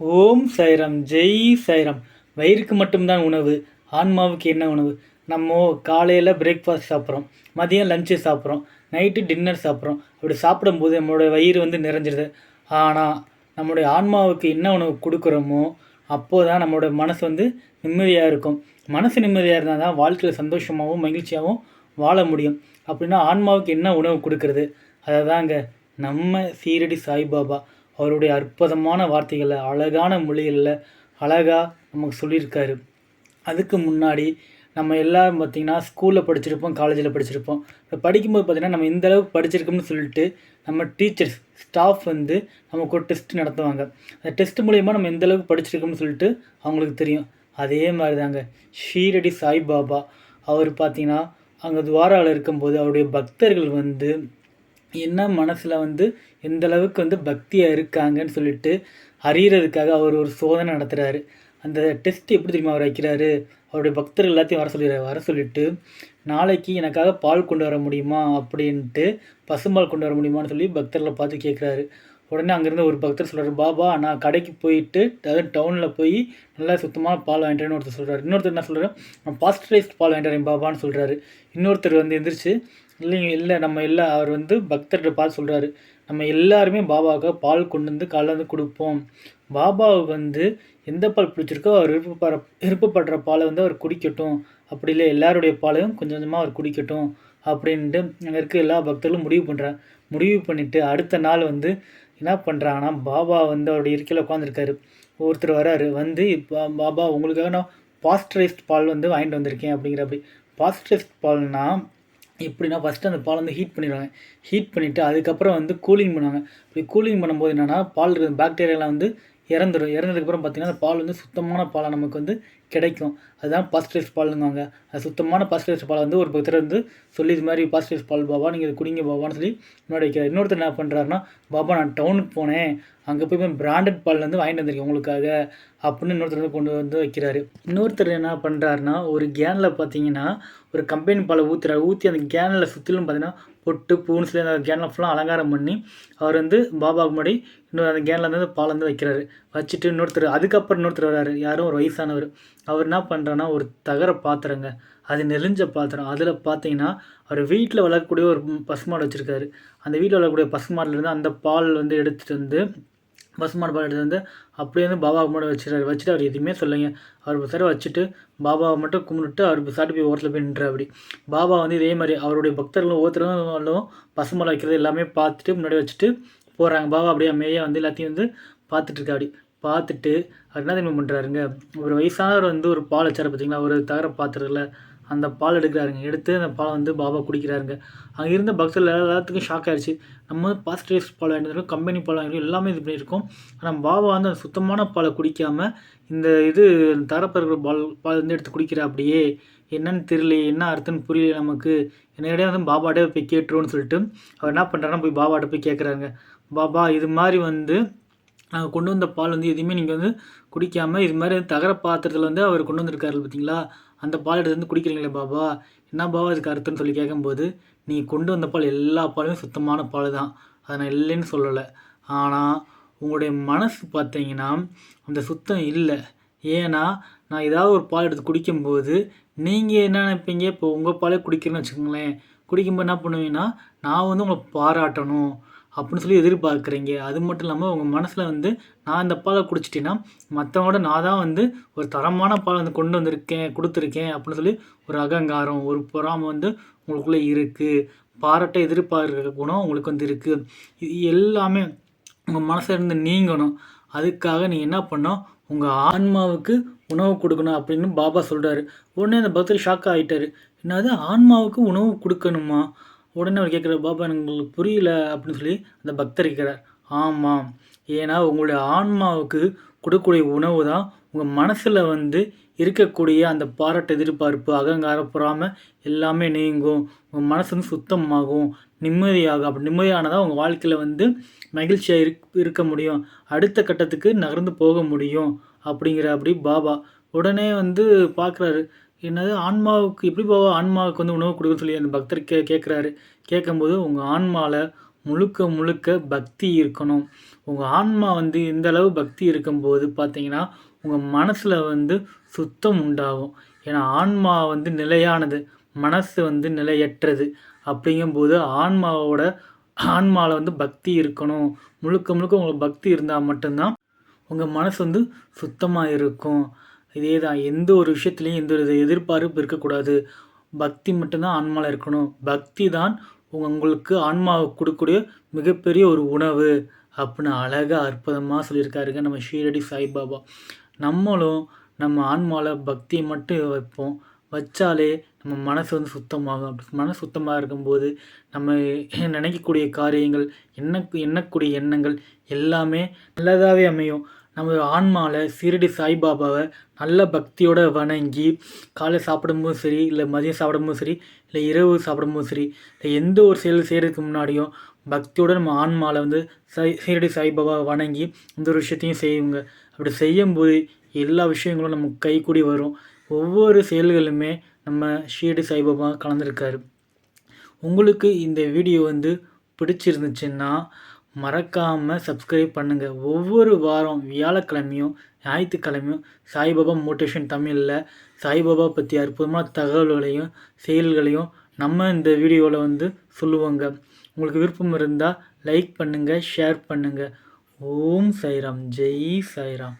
ஓம் சைரம் ஜெய் சைரம். வயிறுக்கு மட்டும்தான் உணவு ஆன்மாவுக்கு என்ன உணவு? நம்ம காலையில் பிரேக்ஃபாஸ்ட் சாப்பிட்றோம் மதியம் லஞ்சு சாப்பிட்றோம் நைட்டு டின்னர் சாப்பிட்றோம். அப்படி சாப்பிடும்போது நம்மளோட வயிறு வந்து நிறைஞ்சிருது. ஆனால் நம்மளுடைய ஆன்மாவுக்கு என்ன உணவு கொடுக்குறோமோ அப்போது தான் நம்மளோட மனசு வந்து நிம்மதியாக இருக்கும். மனசு நிம்மதியாக இருந்தால் தான் வாழ்க்கையில் சந்தோஷமாகவும் மகிழ்ச்சியாகவும் வாழ முடியும். அப்படின்னா ஆன்மாவுக்கு என்ன உணவு கொடுக்கறது? அதை தாங்க நம்ம சீரடி சாய்பாபா. அவருடைய அற்புதமான வார்த்தைகளில் அழகான மொழிகளில் அழகாக நமக்கு சொல்லியிருக்காரு. அதுக்கு முன்னாடி நம்ம எல்லோரும் பார்த்திங்கன்னா ஸ்கூலில் படிச்சிருப்போம் காலேஜில் படிச்சிருப்போம். இப்போ படிக்கும்போது பார்த்திங்கன்னா நம்ம இந்த அளவுக்கு படிச்சிருக்கோம்னு சொல்லிட்டு நம்ம டீச்சர்ஸ் ஸ்டாஃப் வந்து நமக்கு ஒரு டெஸ்ட் நடத்துவாங்க. அந்த டெஸ்ட் மூலயமா நம்ம எந்த அளவுக்கு படிச்சிருக்கோம்னு சொல்லிட்டு அவங்களுக்கு தெரியும். அதே மாதிரி தாங்க ஷீரடி சாய்பாபா. அவர் பார்த்திங்கன்னா அங்கே துவாராவில் இருக்கும்போது அவருடைய பக்தர்கள் வந்து என்ன மனசில் வந்து எந்த அளவுக்கு வந்து பக்தியாக இருக்காங்கன்னு சொல்லிட்டு அறியறதுக்காக அவர் ஒரு சோதனை நடத்துகிறாரு அந்த டெஸ்ட் எப்படி தெரியுமா அவர் வைக்கிறாரு? அவருடைய பக்தர்கள் எல்லாத்தையும் வர சொல்லிடுறாரு வர சொல்லிட்டு நாளைக்கு எனக்காக பால் கொண்டு வர முடியுமா? அப்படின்ட்டு பசும்பால் கொண்டு வர முடியுமான்னு சொல்லி பக்தர்களை பார்த்து கேட்குறாரு உடனே அங்கேருந்து ஒரு பக்தர் சொல்கிறார் பாபா நான் கடைக்கு போயிட்டு அதாவது டவுனில் போய் நல்லா சுத்தமாக பால் வாங்கிட்டேன்னு ஒருத்தர் சொல்கிறார் இன்னொருத்தர் என்ன சொல்கிறார் நான் பாஸ்டரைஸ்ட் பால் வாங்கிட்டேன் பாபான்னு சொல்கிறாரு இன்னொருத்தர் வந்து எந்திரிச்சு இல்லைங்க இல்லை. நம்ம இல்லை அவர் வந்து பக்தர்கிட்ட பார்த்து சொல்கிறாரு நம்ம எல்லாருமே பாபாவுக்கு பால் கொண்டு வந்து கலந்து வந்து கொடுப்போம். பாபாவுக்கு வந்து எந்த பால் பிடிச்சிருக்கோ அவர் விருப்பப்படுற விருப்பப்படுற பாலை வந்து அவர் குடிக்கட்டும். அப்படி இல்லை எல்லாருடைய பாலையும் கொஞ்சம் கொஞ்சமாக அவர் குடிக்கட்டும் அப்படின்ட்டு அங்கே இருக்க எல்லா பக்தர்களும் முடிவு பண்ணுறாங்க முடிவு பண்ணிவிட்டு அடுத்த நாள் வந்து என்ன பண்ணுறாங்கன்னா பாபா வந்து அவருடைய இருக்கையில் உட்காந்துருக்காரு ஒருத்தர் வராரு வந்து இப்போ பாபா உங்களுக்காக நான் பாஸ்டரைஸ்ட் பால் வந்து வாங்கிட்டு வந்திருக்கேன் அப்படிங்கிற அப்படி பாஸ்டரைஸ்ட் பால்னால் எப்படின்னா ஃபஸ்ட்டு அந்த பால் வந்து ஹீட் பண்ணிடுவாங்க. ஹீட் பண்ணிவிட்டு அதுக்கப்புறம் வந்து கூலிங் பண்ணுவாங்க. இப்படி கூலிங் பண்ணும்போது என்னென்னா பால் இருக்கிற பாக்டீரியாலாம் வந்து இறந்துடும் இறந்ததுக்கப்புறம் பார்த்திங்கன்னா அந்த பால் வந்து சுத்தமான பாலாக நமக்கு வந்து கிடைக்கும். அதுதான் பாஸ்டரைஸ் பால்னுவாங்க அது சுத்தமான பாஸ்டரைஸ் பால் வந்து ஒரு பக்தர் வந்து சொல்லி இது மாதிரி பாஸ்டரைஸ் பால் பாபா நீங்கள் குடிங்க பாபான்னு சொல்லி முன்னாடி வைக்கிறார். இன்னொருத்தர் என்ன பண்ணுறாருன்னா பாபா நான் டவுனுக்கு போனேன். அங்கே போய் பிராண்டட் பால் வந்து வாங்கிட்டு வந்திருக்கேன் உங்களுக்காக. அப்படின்னு இன்னொருத்தர் வந்து கொண்டு வந்து வைக்கிறாரு. இன்னொருத்தர் என்ன பண்ணுறாருன்னா ஒரு கேனில் பார்த்தீங்கன்னா ஒரு கம்பெனி பாலை ஊற்றுறாரு ஊற்றி அந்த கேனில் சுற்றிலும் பார்த்தீங்கன்னா பொட்டு பூன்னு சொல்லி அந்த கேனில் ஃபுல்லாக அலங்காரம் பண்ணி அவர் வந்து பாபாவுக்கு முன்னாடி இன்னொரு அந்த கேனில் வந்து பால் வந்து வைக்கிறாரு. வச்சுட்டு இன்னொருத்தர் அதுக்கப்புறம் இன்னொருத்தர் வர்றாரு. யாரும் ஒரு வயசானவர். அவர் என்ன பண்ணுறான்னா ஒரு தகர பாத்திரங்க. அது நெளிஞ்ச பாத்திரம். அதில் பார்த்தீங்கன்னா அவர் வீட்டில் வளர்க்கக்கூடிய ஒரு பசுமாடு வச்சுருக்காரு. அந்த வீட்டில் வளர்க்கக்கூடிய பசுமாடுலேருந்து அந்த பால் வந்து எடுத்துகிட்டு வந்து பசுமாடு பால் எடுத்து வந்து அப்படியே வந்து பாபாவை மட்டும் வச்சுட்டாரு வச்சுட்டு அவர் எதுவுமே சொல்லுங்க அவர் சார் வச்சுட்டு பாபாவை மட்டும் கும்பிட்டு அவர் சாட்டு போய் ஓரத்தில் போய் நின்று அப்படி. பாபா வந்து இதே மாதிரி அவருடைய பக்தர்களும் ஒவ்வொருத்தரும் பசுமாடு வைக்கிறது எல்லாமே பார்த்துட்டு முன்னாடி வச்சுட்டு போகிறாங்க பாபா அப்படியே அமைதியாக வந்து எல்லாத்தையும் வந்து பார்த்துட்டு இருக்கா அப்படி. பார்த்துட்டு அவர் என்ன தெரியுமா பண்ணுறாருங்க ஒரு வயசானவர் வந்து ஒரு பால் வச்சார் பார்த்தீங்களா ஒரு தகர பாத்திரத்தில் அந்த பால் எடுக்கிறாருங்க. எடுத்து அந்த பாலை வந்து பாபா குடிக்கிறாருங்க. அங்கே இருந்த பக்தர்கள் எல்லாத்துக்கும் ஷாக் ஆகிடுச்சு நம்ம வந்து பாசிட்டிவ்ஸ் பால் வாங்கிட்டு கம்பெனி பால் வாங்கிருக்கோம் எல்லாமே இது பண்ணியிருக்கோம். ஆனால் பாபா வந்து அந்த சுத்தமான பாலை குடிக்காமல் இந்த இது தரப்பிறகு பால் பால் வந்து எடுத்து குடிக்கிற அப்படியே. என்னன்னு தெரியல என்ன அர்த்தம்னு புரியல நமக்கு. என்னிடையே வந்து பாபாட்டே போய் கேட்டுருவோன்னு சொல்லிட்டு அவர் என்ன பண்ணுறாருன்னா போய் பாபாட்ட போய் கேட்குறாங்க பாபா இது மாதிரி வந்து நாங்கள் கொண்டு வந்த பால் வந்து எதுவுமே நீங்கள் வந்து குடிக்காமல் இது மாதிரி தகர பாத்திரத்தில் வந்து அவர் கொண்டு வந்திருக்காரு பார்த்தீங்களா அந்த பால் எடுத்து வந்து குடிக்கிறீங்களே பாபா. என்ன பாபா அதுக்கு அர்த்தம்னு சொல்லி கேட்கும்போது நீங்கள் கொண்டு வந்த பால் எல்லா பாலுமே சுத்தமான பால் தான் அதை நான் இல்லைன்னு சொல்லலை. ஆனால் உங்களுடைய மனசு பார்த்தீங்கன்னா அந்த சுத்தம் இல்லை. ஏன்னா நான் ஏதாவது ஒரு பால் எடுத்து குடிக்கும்போது நீங்கள் என்ன நினைப்பீங்க? இப்போ உங்கள் பாலே குடிக்கிறேன்னு வச்சுக்கோங்களேன். குடிக்கும்போது என்ன பண்ணுவீங்கன்னா நான் வந்து உங்களை பாராட்டணும். அப்படின்னு சொல்லி எதிர்பார்க்குறீங்க. அது மட்டும் இல்லாமல் உங்கள் மனசில் வந்து நான் இந்த பாலை குடிச்சிட்டேன்னா மற்றவங்களோட நான் தான் வந்து ஒரு தரமான பாலை வந்து கொண்டு வந்திருக்கேன் கொடுத்துருக்கேன் அப்படின்னு சொல்லி ஒரு அகங்காரம் ஒரு பொறாமை வந்து உங்களுக்குள்ளே இருக்குது பாராட்ட எதிர்பார்க்குற குணம் உங்களுக்கு வந்து இருக்குது இது எல்லாமே உங்கள் மனசில் இருந்து நீங்கணும். அதுக்காக நீங்கள் என்ன பண்ணோம் உங்கள் ஆன்மாவுக்கு உணவு கொடுக்கணும் அப்படின்னு பாபா சொல்கிறாரு உடனே அந்த பக்தர் ஷாக் ஆகிட்டார் என்னது? ஆன்மாவுக்கு உணவு கொடுக்கணுமா? உடனே அவர் கேட்குற பாபா எங்களுக்கு புரியல அப்படின்னு சொல்லி அந்த பக்தர் கேட்குறார். ஆமாம். ஏன்னா உங்களுடைய ஆன்மாவுக்கு கொடுக்கக்கூடிய உணவு தான் உங்கள் மனசில் வந்து இருக்கக்கூடிய அந்த பாராட்டு எதிர்பார்ப்பு அகங்காரம் பொறாமல் எல்லாமே நீங்கும். உங்கள் மனசு வந்து சுத்தமாகும். நிம்மதியாகும் அப்படி நிம்மதியானதாக உங்கள் வாழ்க்கையில் வந்து மகிழ்ச்சியாக இருக் இருக்க முடியும். அடுத்த கட்டத்துக்கு நகர்ந்து போக முடியும் அப்படிங்கிற அப்படி பாபா உடனே வந்து பார்க்குறாரு. என்னது ஆன்மாவுக்கு எப்படி போவா? ஆன்மாவுக்கு வந்து உணவு கொடுக்குன்னு சொல்லி அந்த பக்தர் கே கேட்குறாரு கேட்கும்போது உங்கள் ஆன்மாவில் முழுக்க முழுக்க பக்தி இருக்கணும். உங்கள் ஆன்மா வந்து இந்த அளவு பக்தி இருக்கும்போது பார்த்தீங்கன்னா உங்கள் மனசில் வந்து சுத்தம் உண்டாகும். ஏன்னா ஆன்மா வந்து நிலையானது. மனசு வந்து நிலையற்றது. அப்படிங்கும்போது ஆன்மாவோட ஆன்மாவில் வந்து பக்தி இருக்கணும். முழுக்க முழுக்க உங்களுக்கு பக்தி இருந்தால் மட்டும்தான் உங்கள் மனசு வந்து சுத்தமாக இருக்கும். இதே தான் எந்த ஒரு விஷயத்துலையும் எந்த ஒரு எதிர்பார்ப்பு இருக்கக்கூடாது. பக்தி மட்டும்தான் ஆன்மாவில் இருக்கணும். பக்தி தான் உங்களுக்கு ஆன்மாவை கொடுக்கக்கூடிய மிகப்பெரிய ஒரு உணவு அப்படின்னு அழகாக அற்புதமாக சொல்லியிருக்காருங்க நம்ம ஷீரடி சாய்பாபா. நம்மளும் நம்ம ஆன்மாவில் பக்தியை மட்டும் வைப்போம். வச்சாலே நம்ம மனசு வந்து சுத்தமாகும். அப்படி மனசு சுத்தமாக இருக்கும்போது நம்ம நினைக்கக்கூடிய காரியங்கள் எண்ண எண்ணக்கூடிய எண்ணங்கள் எல்லாமே நல்லதாகவே அமையும். நம்ம ஆன்மாவில் சீரடி சாய்பாபாவை நல்ல பக்தியோடு வணங்கி காலை சாப்பிடும்போதும் சரி இல்லை மதியம் சாப்பிடும்போதும் சரி இல்லை இரவு சாப்பிடும்போதும் சரி இல்லை எந்த ஒரு செயல் செய்கிறதுக்கு முன்னாடியும் பக்தியோடு நம்ம ஆன்மாவில் வந்து சை சீரடி சாய்பாபாவை வணங்கி இந்த ஒரு விஷயத்தையும் செய்யுங்க. அப்படி செய்யும்போது எல்லா விஷயங்களும் நமக்கு கைக்கூடி வரும். ஒவ்வொரு செயல்களுமே நம்ம ஷீரடி சாய்பாபா கலந்துருக்காரு. உங்களுக்கு இந்த வீடியோ வந்து பிடிச்சிருந்துச்சுன்னா மறக்காமல் சப்ஸ்கிரைப் பண்ணுங்கள் ஒவ்வொரு வாரம் வியாழக்கிழமையும் ஞாயிற்றுக்கிழமையும் சாய்பாபா மோட்டிவேஷன் தமிழில் சாய்பாபா பற்றி அற்புதமான தகவல்களையும் செயல்களையும் நம்ம இந்த வீடியோவில் வந்து சொல்லுவோங்க. உங்களுக்கு விருப்பம் இருந்தால் லைக் பண்ணுங்கள் ஷேர் பண்ணுங்கள் ஓம் சாய்ராம். ஜெய் சாய்ராம்.